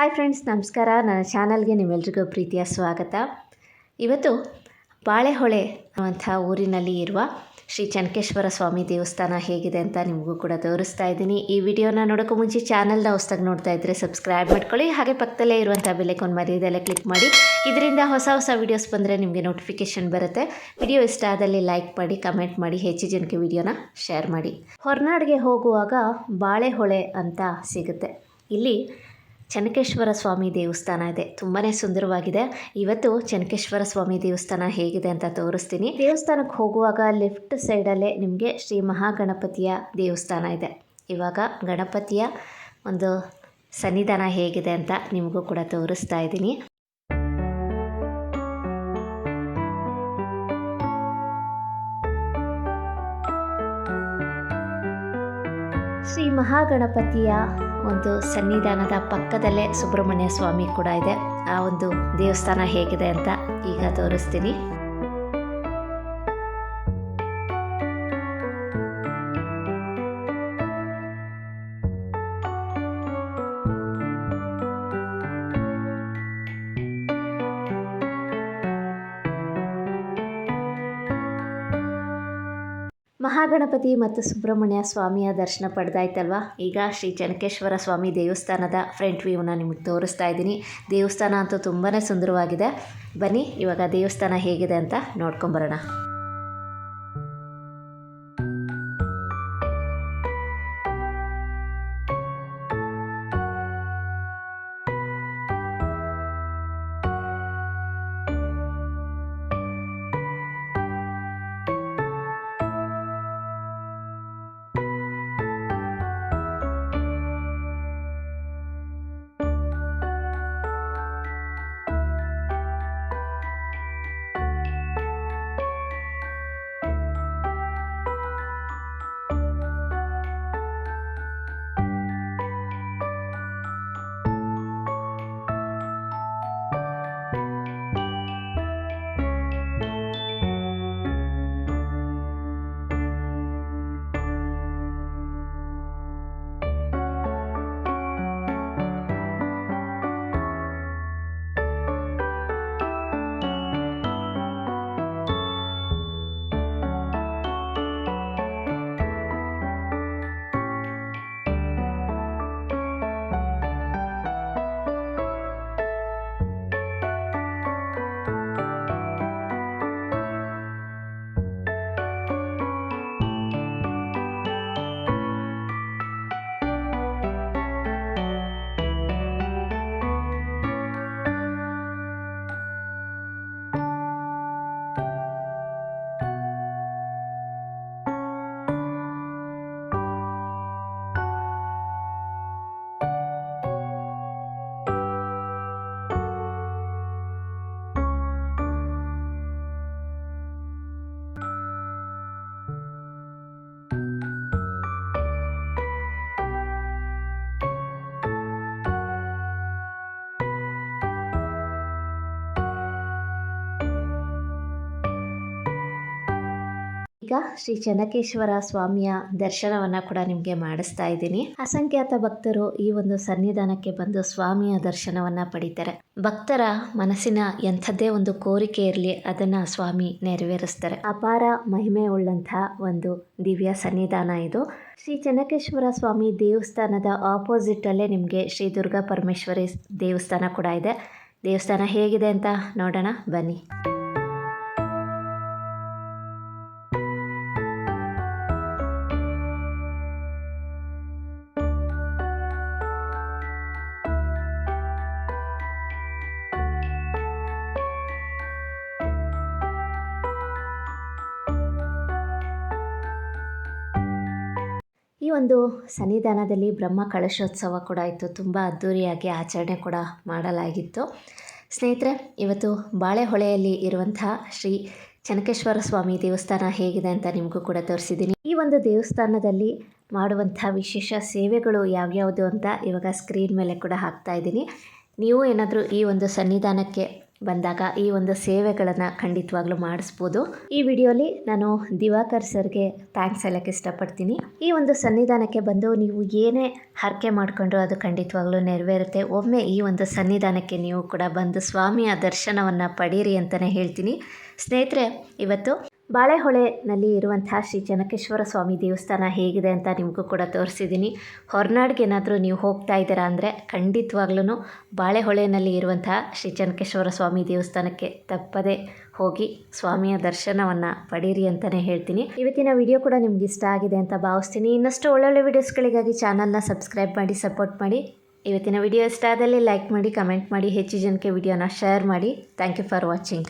Hi friends ನಮಸ್ಕಾರ. ನನ್ನ ಚಾನಲ್ಗೆ ನಿಮ್ಮೆಲ್ರಿಗೂ ಪ್ರೀತಿಯ ಸ್ವಾಗತ. ಇವತ್ತು ಬಾಳೆಹೊಳೆ ಅನ್ನುವಂಥ ಊರಿನಲ್ಲಿ ಇರುವ ಶ್ರೀ ಚನಕೇಶ್ವರ ಸ್ವಾಮಿ ದೇವಸ್ಥಾನ ಹೇಗಿದೆ ಅಂತ ನಿಮಗೂ ಕೂಡ ತೋರಿಸ್ತಾ ಇದ್ದೀನಿ. ಈ ವಿಡಿಯೋನ ನೋಡೋಕ್ಕೂ ಮುಂಚೆ ಚಾನಲ್ನ ಹೊಸ್ದಾಗಿ ನೋಡ್ತಾ ಇದ್ದರೆ ಸಬ್ಸ್ಕ್ರೈಬ್ ಮಾಡ್ಕೊಳ್ಳಿ. ಹಾಗೆ ಪಕ್ಕದಲ್ಲೇ ಇರುವಂಥ ಬೆಲೆಕೊಂಡು ಮರ್ಯಾದೆಲ್ಲ ಕ್ಲಿಕ್ ಮಾಡಿ. ಇದರಿಂದ ಹೊಸ ಹೊಸ ವೀಡಿಯೋಸ್ ಬಂದರೆ ನಿಮಗೆ ನೋಟಿಫಿಕೇಷನ್ ಬರುತ್ತೆ. ವಿಡಿಯೋ ಇಷ್ಟ ಆದಲ್ಲಿ ಲೈಕ್ ಮಾಡಿ, ಕಮೆಂಟ್ ಮಾಡಿ, ಹೆಚ್ಚು ಜನಕ್ಕೆ ವಿಡಿಯೋನ ಶೇರ್ ಮಾಡಿ. ಹೊರನಾಡಿಗೆ ಹೋಗುವಾಗ ಬಾಳೆಹೊಳೆ ಅಂತ ಸಿಗುತ್ತೆ. ಇಲ್ಲಿ ಚನ್ನಕೇಶ್ವರ ಸ್ವಾಮಿ ದೇವಸ್ಥಾನ ಇದೆ. ತುಂಬಾ ಸುಂದರವಾಗಿದೆ. ಇವತ್ತು ಚನಕೇಶ್ವರ ಸ್ವಾಮಿ ದೇವಸ್ಥಾನ ಹೇಗಿದೆ ಅಂತ ತೋರಿಸ್ತೀನಿ. ದೇವಸ್ಥಾನಕ್ಕೆ ಹೋಗುವಾಗ ಲೆಫ್ಟ್ ಸೈಡಲ್ಲೇ ನಿಮಗೆ ಶ್ರೀ ಮಹಾಗಣಪತಿಯ ದೇವಸ್ಥಾನ ಇದೆ. ಇವಾಗ ಗಣಪತಿಯ ಒಂದು ಸನ್ನಿಧಾನ ಹೇಗಿದೆ ಅಂತ ನಿಮಗೂ ಕೂಡ ತೋರಿಸ್ತಾ ಇದ್ದೀನಿ. ಶ್ರೀ ಮಹಾಗಣಪತಿಯ ಒಂದು ಸನ್ನಿಧಾನದ ಪಕ್ಕದಲ್ಲೇ ಸುಬ್ರಹ್ಮಣ್ಯ ಸ್ವಾಮಿ ಕೂಡ ಇದೆ. ಆ ಒಂದು ದೇವಸ್ಥಾನ ಹೇಗಿದೆ ಅಂತ ಈಗ ತೋರಿಸ್ತೀನಿ. ಮಹಾಗಣಪತಿ ಮತ್ತು ಸುಬ್ರಹ್ಮಣ್ಯ ಸ್ವಾಮಿಯ ದರ್ಶನ ಪಡೆದಾಯ್ತಲ್ವಾ? ಈಗ ಶ್ರೀ ಚನಕೇಶ್ವರ ಸ್ವಾಮಿ ದೇವಸ್ಥಾನದ ಫ್ರಂಟ್ ವ್ಯೂನ ನಿಮಗೆ ತೋರಿಸ್ತಾ ಇದ್ದೀನಿ. ದೇವಸ್ಥಾನ ಅಂತೂ ತುಂಬಾ ಸುಂದರವಾಗಿದೆ. ಬನ್ನಿ, ಇವಾಗ ದೇವಸ್ಥಾನ ಹೇಗಿದೆ ಅಂತ ನೋಡ್ಕೊಂಬರೋಣ. ಈಗ ಶ್ರೀ ಚೆನ್ನಕೇಶ್ವರ ಸ್ವಾಮಿಯ ದರ್ಶನವನ್ನ ಕೂಡ ನಿಮಗೆ ಮಾಡಿಸ್ತಾ ಇದ್ದೀನಿ. ಅಸಂಖ್ಯಾತ ಭಕ್ತರು ಈ ಒಂದು ಸನ್ನಿಧಾನಕ್ಕೆ ಬಂದು ಸ್ವಾಮಿಯ ದರ್ಶನವನ್ನ ಪಡಿತಾರೆ. ಭಕ್ತರ ಮನಸ್ಸಿನ ಎಂಥದ್ದೇ ಒಂದು ಕೋರಿಕೆ ಇರಲಿ, ಅದನ್ನ ಸ್ವಾಮಿ ನೆರವೇರಿಸ್ತಾರೆ. ಅಪಾರ ಮಹಿಮೆ ಉಳ್ಳಂತಹ ಒಂದು ದಿವ್ಯ ಸನ್ನಿಧಾನ ಇದು. ಶ್ರೀ ಚೆನ್ನಕೇಶ್ವರ ಸ್ವಾಮಿ ದೇವಸ್ಥಾನದ ಆಪೋಸಿಟ್ ಅಲ್ಲೇ ನಿಮಗೆ ಶ್ರೀ ದುರ್ಗಾ ಪರಮೇಶ್ವರಿ ದೇವಸ್ಥಾನ ಕೂಡ ಇದೆ. ದೇವಸ್ಥಾನ ಹೇಗಿದೆ ಅಂತ ನೋಡೋಣ, ಬನ್ನಿ. ಒಂದು ಸನ್ನಿಧಾನದಲ್ಲಿ ಬ್ರಹ್ಮ ಕಳಶೋತ್ಸವ ಕೂಡ ಇತ್ತು. ತುಂಬ ಅದ್ಧೂರಿಯಾಗಿ ಆಚರಣೆ ಕೂಡ ಮಾಡಲಾಗಿತ್ತು. ಸ್ನೇಹಿತರೆ, ಇವತ್ತು ಬಾಳೆಹೊಳೆಯಲ್ಲಿ ಇರುವಂತಹ ಶ್ರೀ ಚನಕೇಶ್ವರ ಸ್ವಾಮಿ ದೇವಸ್ಥಾನ ಹೇಗಿದೆ ಅಂತ ನಿಮಗೂ ಕೂಡ ತೋರಿಸಿದ್ದೀನಿ. ಈ ಒಂದು ದೇವಸ್ಥಾನದಲ್ಲಿ ಮಾಡುವಂಥ ವಿಶೇಷ ಸೇವೆಗಳು ಯಾವ್ಯಾವುದು ಅಂತ ಇವಾಗ ಸ್ಕ್ರೀನ್ ಮೇಲೆ ಕೂಡ ಹಾಕ್ತಾ ಇದ್ದೀನಿ. ನೀವು ಏನಾದರೂ ಈ ಒಂದು ಸನ್ನಿಧಾನಕ್ಕೆ ಬಂದಾಗ ಈ ಒಂದು ಸೇವೆಗಳನ್ನು ಖಂಡಿತವಾಗ್ಲೂ ಮಾಡಿಸ್ಬೋದು. ಈ ವಿಡಿಯೋಲಿ ನಾನು ದಿವಾಕರ್ ಸರ್ಗೆ ಥ್ಯಾಂಕ್ಸ್ ಹೇಳೋಕ್ಕೆ ಇಷ್ಟಪಡ್ತೀನಿ. ಈ ಒಂದು ಸನ್ನಿಧಾನಕ್ಕೆ ಬಂದು ನೀವು ಏನೇ ಹರಕೆ ಮಾಡಿಕೊಂಡ್ರು ಅದು ಖಂಡಿತವಾಗ್ಲೂ ನೆರವೇರುತ್ತೆ. ಒಮ್ಮೆ ಈ ಒಂದು ಸನ್ನಿಧಾನಕ್ಕೆ ನೀವು ಕೂಡ ಬಂದು ಸ್ವಾಮಿಯ ದರ್ಶನವನ್ನು ಪಡೀರಿ ಅಂತಲೇ ಹೇಳ್ತೀನಿ. ಸ್ನೇಹಿತರೆ, ಇವತ್ತು ಬಾಳೆಹೊಳೆನಲ್ಲಿ ಇರುವಂತಹ ಶ್ರೀ ಜನಕೇಶ್ವರ ಸ್ವಾಮಿ ದೇವಸ್ಥಾನ ಹೇಗಿದೆ ಅಂತ ನಿಮಗೂ ಕೂಡ ತೋರಿಸಿದ್ದೀನಿ. ಹೊರನಾಡ್ಗೆ ಏನಾದರೂ ನೀವು ಹೋಗ್ತಾ ಇದ್ದೀರಾ ಅಂದರೆ ಖಂಡಿತವಾಗ್ಲೂ ಬಾಳೆಹೊಳೆನಲ್ಲಿ ಇರುವಂತಹ ಶ್ರೀ ಜನಕೇಶ್ವರ ಸ್ವಾಮಿ ದೇವಸ್ಥಾನಕ್ಕೆ ತಪ್ಪದೆ ಹೋಗಿ ಸ್ವಾಮಿಯ ದರ್ಶನವನ್ನು ಪಡೀರಿ ಅಂತಲೇ ಹೇಳ್ತೀನಿ. ಇವತ್ತಿನ ವಿಡಿಯೋ ಕೂಡ ನಿಮ್ಗೆ ಇಷ್ಟ ಆಗಿದೆ ಅಂತ ಭಾವಿಸ್ತೀನಿ. ಇನ್ನಷ್ಟು ಒಳ್ಳೊಳ್ಳೆ ವಿಡಿಯೋಸ್ಗಳಿಗಾಗಿ ಚಾನಲ್ನ ಸಬ್ಸ್ಕ್ರೈಬ್ ಮಾಡಿ, ಸಪೋರ್ಟ್ ಮಾಡಿ. ಇವತ್ತಿನ ವಿಡಿಯೋ ಇಷ್ಟ ಆದಲ್ಲಿ ಲೈಕ್ ಮಾಡಿ, ಕಮೆಂಟ್ ಮಾಡಿ, ಹೆಚ್ಚು ಜನಕ್ಕೆ ವಿಡಿಯೋನ ಶೇರ್ ಮಾಡಿ. Thank you for watching.